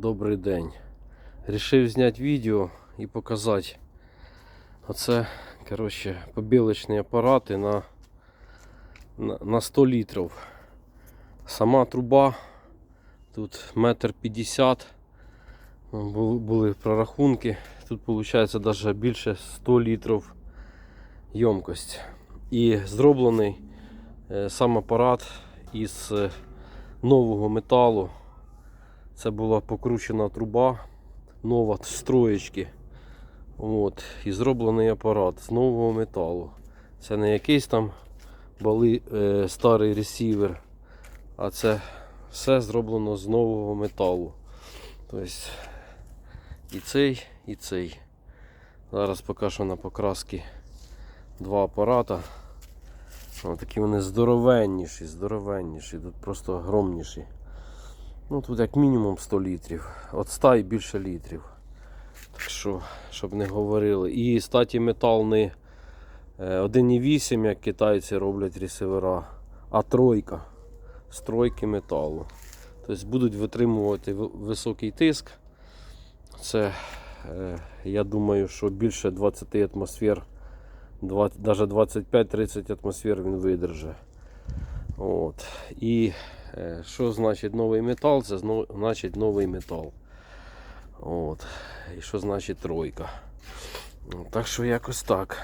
Добрий день. Рішив зняти відео і показати. Оце, коротше, побілочні апарати на, на, на 100 літрів. Сама труба тут метр п'ятдесят. Були прорахунки. Тут виходить навіть більше 100 літрів ємкость. І зроблений е, сам апарат із е, нового металу. Це була покручена труба, нова з троєчки. От, і зроблений апарат з нового металу. Це не якийсь там бали, е, старий ресівер, а це все зроблено з нового металу. Тобто і цей, і цей. Зараз покажу на покраски два апарата. Ось такі вони здоровенніші, здоровенніші, тут просто огромніші. Ну тут як мінімум 100 літрів. От 100 і більше літрів. Так що, щоб не говорили. І статі метал не е, 1,8, як китайці роблять ресивера, а тройка. З тройки металу. Тобто будуть витримувати високий тиск. Це, е, я думаю, що більше 20 атмосфер, 20, навіть 25-30 атмосфер він видержить. От. І Е, Що значить новий метал? Це значить новий метал. От. І що значить тройка. Так що якось так.